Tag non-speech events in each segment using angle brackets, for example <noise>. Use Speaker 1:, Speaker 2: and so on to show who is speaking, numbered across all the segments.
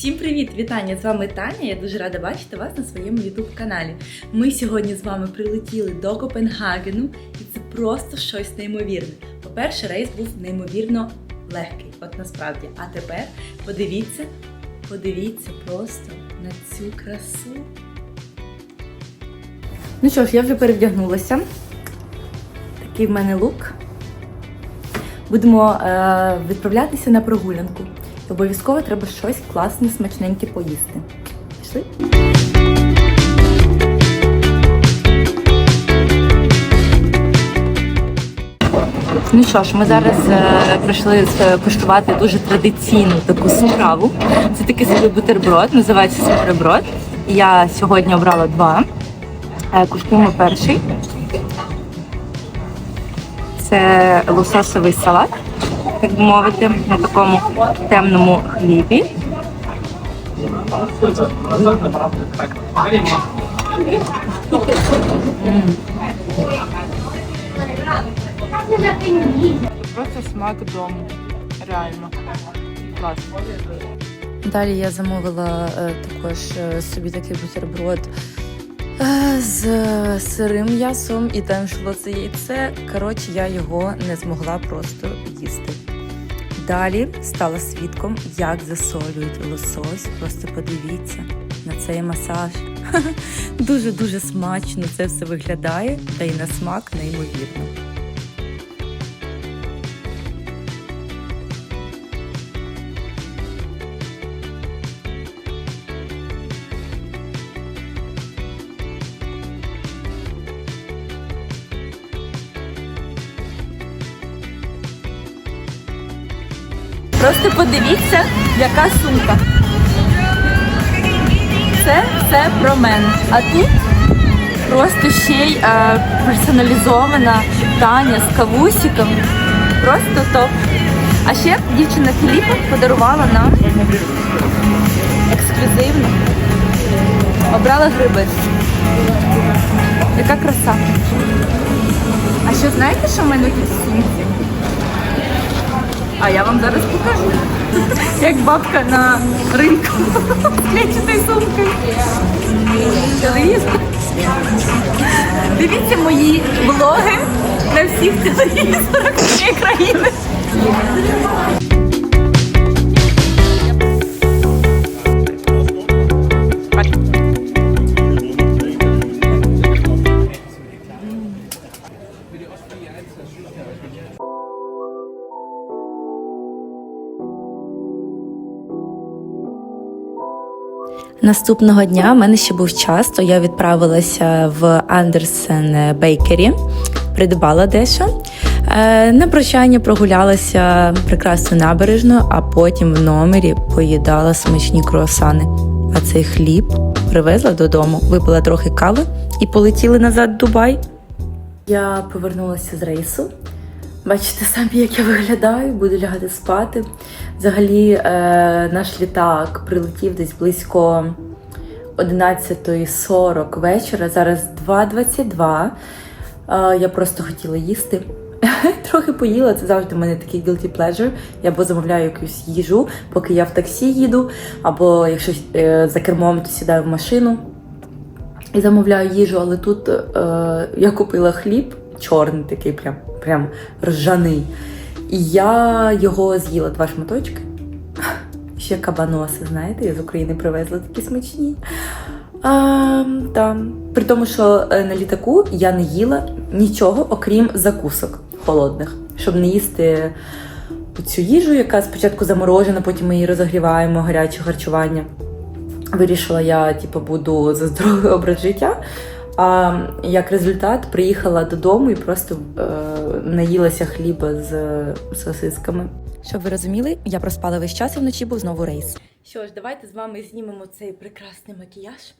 Speaker 1: Всім привіт! Вітання! З вами Таня. Я дуже рада бачити вас на своєму youtube каналі. Ми сьогодні з вами прилетіли до Копенгагену, і це просто щось неймовірне. По-перше, рейс був неймовірно легкий, от насправді. А тепер подивіться, подивіться просто на цю красу. Ну що ж, я вже перевдягнулася. Такий в мене лук. Будемо е, відправлятися на прогулянку. Обов'язково треба щось класне, смачненьке поїсти. Пішли? Ну що ж, ми зараз е, прийшли е, куштувати дуже традиційну таку страву. Це такий собі бутерброд, називається бутерброд. Я сьогодні обрала два. Е, куштуємо перший. Це лососовий салат, так би мовити, на такому темному хлібі. Просто смак дому. Реально. Клас. Далі я замовила е, також е, собі такий бутерброд е, з сирим м'ясом і там йшло це яйце. Коротше, я його не змогла просто. Далі стала свідком, як засолюють лосось. Просто подивіться на цей масаж. <laughs> Дуже-дуже смачно це все виглядає, та й на смак неймовірно. Просто подивіться, яка сумка. Це все про мене. А тут просто ще й е, персоналізована Таня з кавусиком. Просто топ. А ще дівчина Філіпа подарувала нам ексклюзивно. Обрала гриби. Яка краса. А що знаєте, що в мене тут в сумці? А я вам зараз покажу. Як бабка на ринку з клетчатою сумкою. Телевізор. Дивіться мої влоги на всіх телевізорах всієї країни. Наступного дня в мене ще був час, то я відправилася в Андерсен Бейкері, придбала дещо. Е, На прощання прогулялася прекрасно набережною, а потім в номері поїдала смачні круасани. А цей хліб привезла додому, випила трохи кави і полетіли назад в Дубай. Я повернулася з рейсу. Бачите самі, як я виглядаю, буду лягати спати. Взагалі, е, наш літак прилетів десь близько 11.40 вечора. Зараз 2.22. Е, я просто хотіла їсти. <laughs> Трохи поїла, це завжди в мене такий guilty pleasure. Я або замовляю якусь їжу, поки я в таксі їду, або якщо е, за кермом, то сідаю в машину і замовляю їжу, але тут е, я купила хліб чорний, такий прям, прям ржаний. І я його з'їла два шматочки. <laughs> Ще кабаноси, знаєте, я з України привезла такі смачні. А, та. При тому, що е, на літаку я не їла нічого, окрім закусок холодних, щоб не їсти цю їжу, яка спочатку заморожена, потім ми її розогріваємо, гаряче харчування. Вирішила я, типу, буду за здоровий образ життя. А як результат приїхала додому і просто е, наїлася хліба з сосисками. Щоб ви розуміли, я проспала весь час і вночі був знову рейс. Що ж, давайте з вами знімемо цей прекрасний макіяж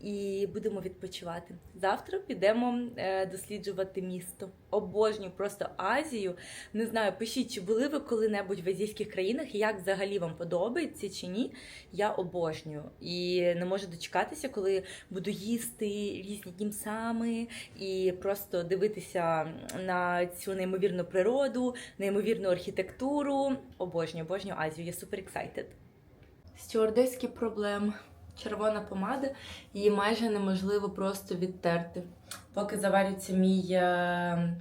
Speaker 1: і будемо відпочивати. Завтра підемо е, досліджувати місто. Обожнюю просто Азію. Не знаю, пишіть, чи були ви коли-небудь в азійських країнах, і як взагалі вам подобається чи ні. Я обожнюю і не можу дочекатися, коли буду їсти різні дімсами і просто дивитися на цю неймовірну природу, неймовірну архітектуру. Обожнюю, обожнюю Азію. Я супер ексайтед. Стюардеські проблеми. Червона помада, її майже неможливо просто відтерти. Поки заварюється мій е,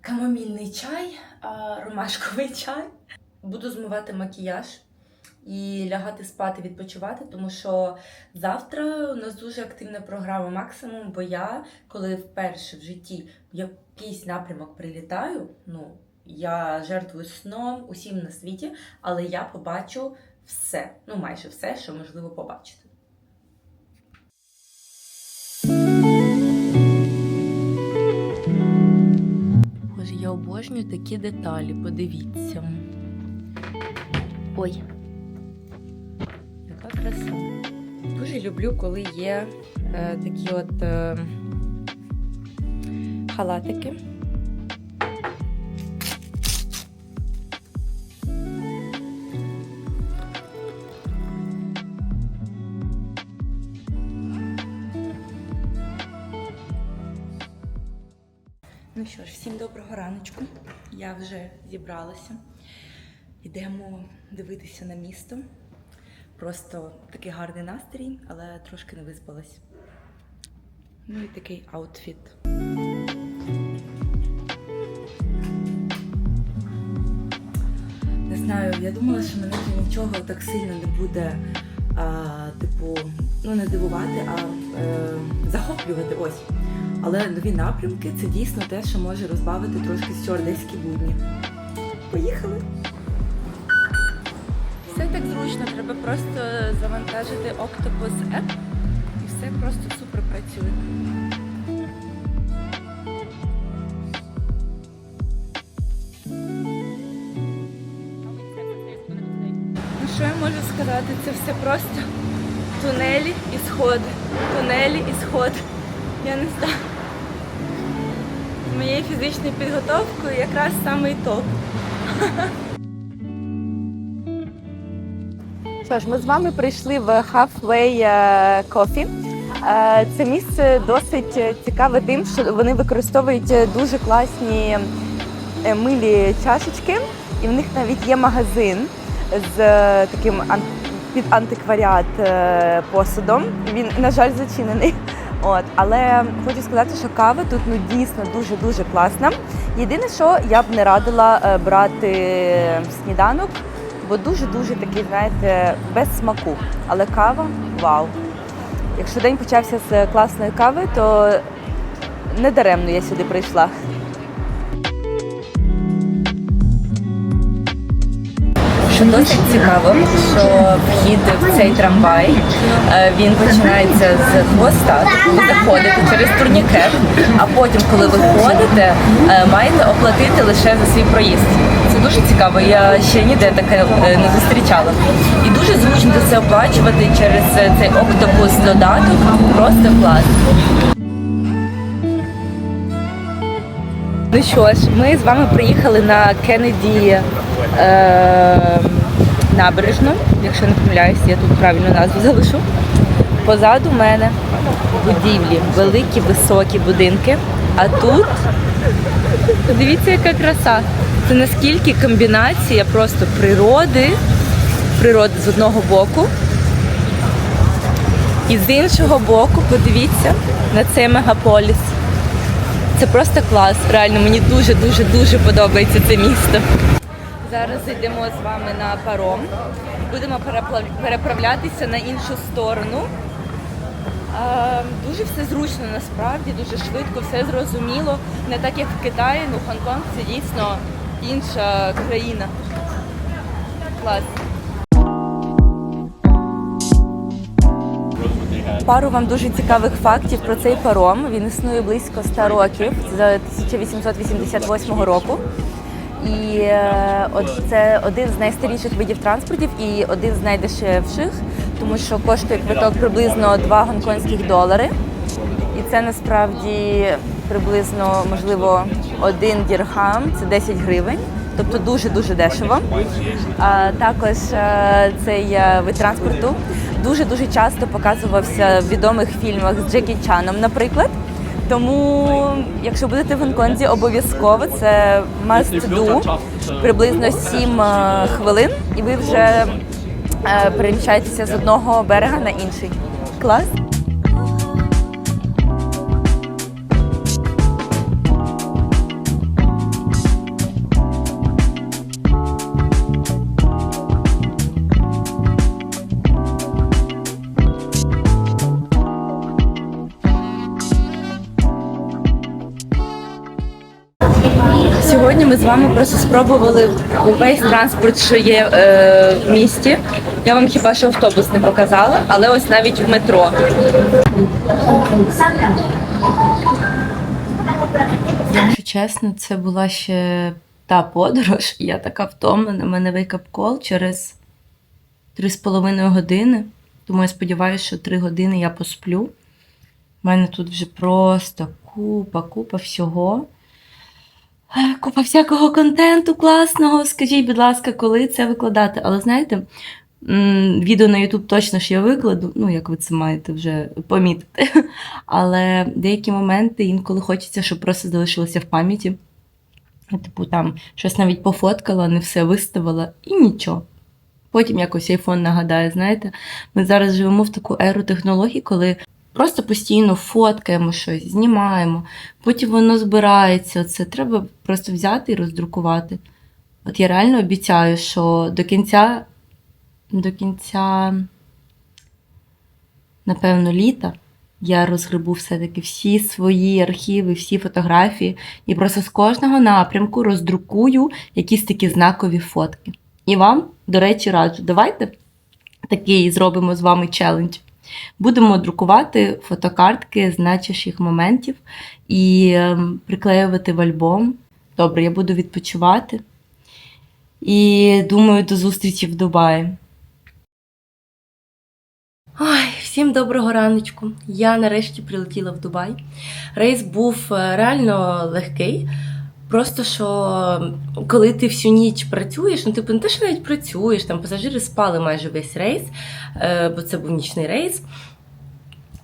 Speaker 1: камомільний чай, ромашковий чай, буду змивати макіяж і лягати спати, відпочивати, тому що завтра у нас дуже активна програма максимум, бо я, коли вперше в житті в якийсь напрямок прилітаю, ну я жертвую сном усім на світі, але я побачу все, ну майже все, що можливо побачити. Боже, я обожнюю такі деталі, подивіться. Ой, яка краса. Дуже люблю, коли є е, такі от е, халатики. Вже зібралася. Йдемо дивитися на місто. Просто такий гарний настрій, але трошки не виспалась. Ну і такий аутфіт. Не знаю, я думала, що мене нічого так сильно не буде, а, типу, ну не дивувати, а е, захоплювати ось. Але нові напрямки це дійсно те, що може розбавити трошки стюардеські будні. Поїхали! Все так зручно, треба просто завантажити Octopus App і все просто супер працює. Ну що я можу сказати? Це все просто тунелі і сходи. Тунелі і сходи. Я не знаю. З моєю фізичною підготовкою якраз самий топ. Що ж, ми з вами прийшли в Halfway е, Coffee. Е, Це місце досить цікаве тим, що вони використовують дуже класні е, милі чашечки, і в них навіть є магазин з е, таким під антикваріат е, посудом. Він, на жаль, зачинений. От, але хочу сказати, що кава тут ну дійсно дуже дуже класна. Єдине, що я б не радила е, брати сніданок, бо дуже дуже такий, знаєте, без смаку. Але кава вау. Якщо день почався з класної кави, то не даремно я сюди прийшла. Що досить цікаво, що вхід в цей трамвай е, він починається з хвоста. Тобто ви заходите через турнікет, а потім, коли ви ходите, е, маєте оплатити лише за свій проїзд. Це дуже цікаво. Я ще ніде таке е, не зустрічала. І дуже зручно це оплачувати через цей октопус додаток. Просто клас. Ну що ж, ми з вами приїхали на Кеннеді е, набережну. Якщо не помиляюсь, я тут правильну назву залишу. Позаду мене будівлі, великі, високі будинки. А тут подивіться, яка краса. Це наскільки комбінація просто природи, природи з одного боку. І з іншого боку, подивіться на цей мегаполіс. Це просто клас. Реально, мені дуже дуже дуже подобається це місто. Зараз йдемо з вами на паром. Будемо переправлятися на іншу сторону. Дуже все зручно насправді, дуже швидко, все зрозуміло. Не так як в Китаї, ну Хонконг це дійсно інша країна. Клас. Пару вам дуже цікавих фактів про цей паром. Він існує близько 100 років, з 1888 року. І е, от це один з найстаріших видів транспортів і один з найдешевших, тому що коштує квиток приблизно 2 гонконгських долари. І це насправді приблизно, можливо, один дірхам, це 10 гривень, тобто дуже-дуже дешево. А також е, цей е, вид транспорту дуже-дуже часто показувався в відомих фільмах з Джекі Чаном, наприклад. Тому, якщо будете в Гонконзі, обов'язково це must do, приблизно 7 е, хвилин, і ви вже е, переміщаєтеся з одного берега на інший. Клас. Сьогодні ми з вами просто спробували весь транспорт, що є е, в місті. Я вам хіба що автобус не показала, але ось навіть в метро. Якщо чесно, це була ще та подорож. Я така втомлена. У мене call через 3,5 години. Тому я сподіваюся, що 3 години я посплю. У мене тут вже просто купа, купа всього. Купа всякого контенту класного. Скажіть, будь ласка, коли це викладати? Але знаєте, відео на YouTube точно ж я викладу, ну як ви це маєте вже помітити. <laughs> Але деякі моменти інколи хочеться, щоб просто залишилося в пам'яті. Типу, там щось навіть пофоткала, не все виставила і нічого. Потім якось айфон нагадає, знаєте, ми зараз живемо в таку еру технологій, коли просто постійно фоткаємо щось, знімаємо, потім воно збирається. Це треба просто взяти і роздрукувати. От я реально обіцяю, що до кінця, до кінця, напевно, літа я розгребу все-таки всі свої архіви, всі фотографії, і просто з кожного напрямку роздрукую якісь такі знакові фотки. І вам, до речі, раджу, давайте такий зробимо з вами челендж. Будемо друкувати фотокартки з найчастіших моментів і ем, приклеювати в альбом. Добре, я буду відпочивати. І думаю, до зустрічі в Дубаї. Ой, всім доброго раночку. Я нарешті прилетіла в Дубай. Рейс був е, реально легкий. Просто що коли ти всю ніч працюєш, ну типу не те, що навіть працюєш, там пасажири спали майже весь рейс, е, бо це був нічний рейс.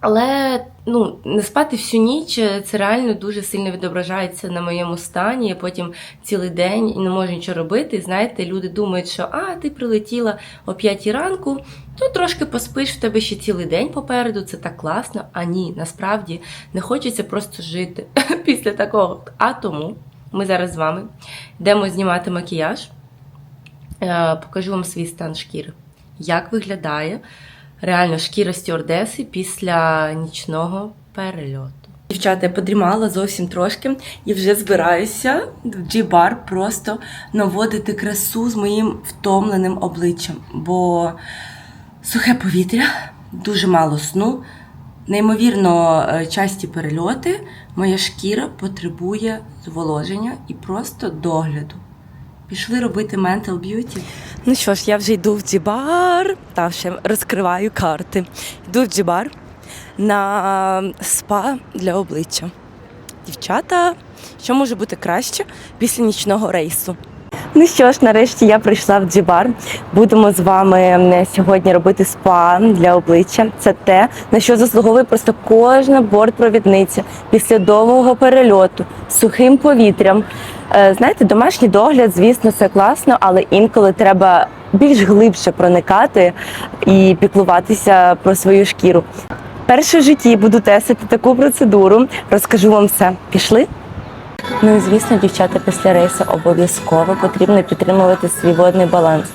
Speaker 1: Але ну, не спати всю ніч е, це реально дуже сильно відображається на моєму стані. Я потім цілий день і не можу нічого робити. Знаєте, люди думають, що а, ти прилетіла о 5 ранку, то трошки поспиш в тебе ще цілий день попереду, це так класно. А ні, насправді не хочеться просто жити <laughs> після такого. А тому ми зараз з вами йдемо знімати макіяж. Е, Покажу вам свій стан шкіри. Як виглядає реально шкіра стюардеси після нічного перельоту. Дівчата, я подрімала зовсім трошки і вже збираюся в G-бар просто наводити красу з моїм втомленим обличчям, бо сухе повітря, дуже мало сну, неймовірно е, часті перельоти. Моя шкіра потребує зволоження і просто догляду. Пішли робити mental beauty. Ну що ж, я вже йду в Джібар, та ще розкриваю карти. Йду в Джібар на спа для обличчя. Дівчата, що може бути краще після нічного рейсу? Ну що ж, нарешті я прийшла в Джібар. Будемо з вами сьогодні робити спа для обличчя. Це те, на що заслуговує просто кожна бортпровідниця після довгого перельоту сухим повітрям. Е, Знаєте, домашній догляд, звісно, це класно, але інколи треба більш глибше проникати і піклуватися про свою шкіру. Перше в житті буду тестити таку процедуру. Розкажу вам все. Пішли? Ну і звісно, дівчата після рейсу обов'язково потрібно підтримувати свій водний баланс.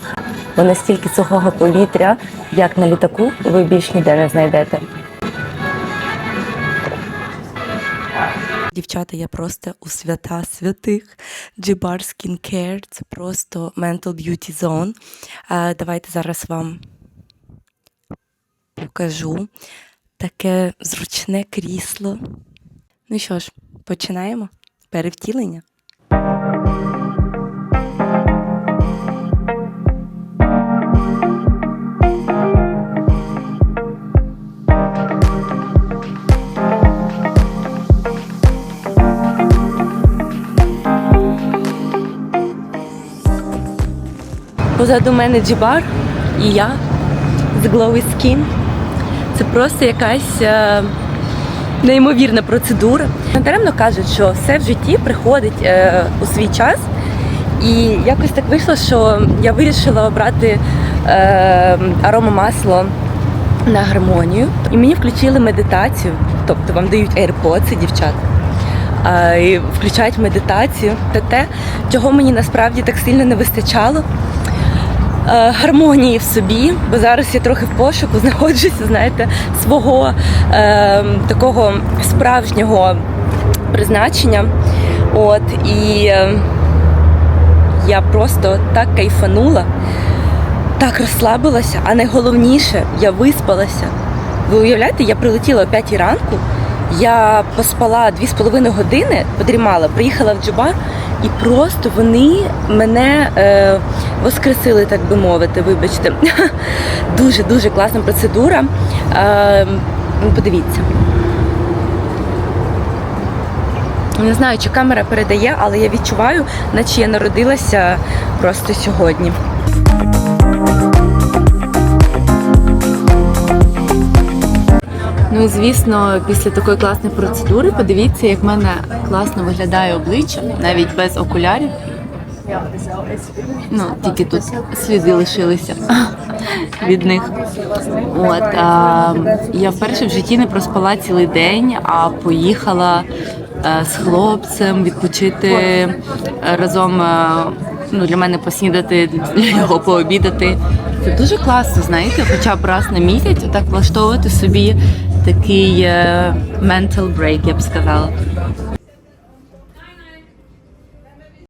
Speaker 1: Бо настільки сухого повітря, як на літаку, ви більш ніде не знайдете. Дівчата, я просто у свята святих. Джибар Skincare – це просто mental beauty zone. Давайте зараз вам покажу таке зручне крісло. Ну що ж, починаємо перевтілення. Позаду мене джібар і я з Glowy Skin. Це просто якась е, неймовірна процедура. Даремно кажуть, що все в житті приходить е, у свій час. І якось так вийшло, що я вирішила обрати е, аромамасло на гармонію. І мені включили медитацію, тобто вам дають AirPods, дівчат. А, і включають медитацію. Це те, чого мені насправді так сильно не вистачало. Е, гармонії в собі, бо зараз я трохи в пошуку <laughs> знаходжуся, знаєте, свого е, такого справжнього призначення. От і е, я просто так кайфанула, так розслабилася, а найголовніше, я виспалася. Ви уявляєте, я прилетіла о 5 ранку, я поспала 2,5 години, подрімала, приїхала в Джубар, і просто вони мене е, воскресили, так би мовити, вибачте. <laughs> Дуже дуже класна процедура. Е, ну, подивіться. Не знаю, чи камера передає, але я відчуваю, наче я народилася просто сьогодні. Ну і звісно, після такої класної процедури, подивіться, як в мене класно виглядає обличчя, навіть без окулярів. Ну, тільки тут сліди лишилися <laughs> від них. От а, я вперше в житті не проспала цілий день, а поїхала е, з хлопцем відпочити е, разом. е, Ну, для мене поснідати, для його пообідати. Це дуже класно, знаєте, хоча б раз на місяць отак влаштовувати собі такий е, mental break, я б сказала.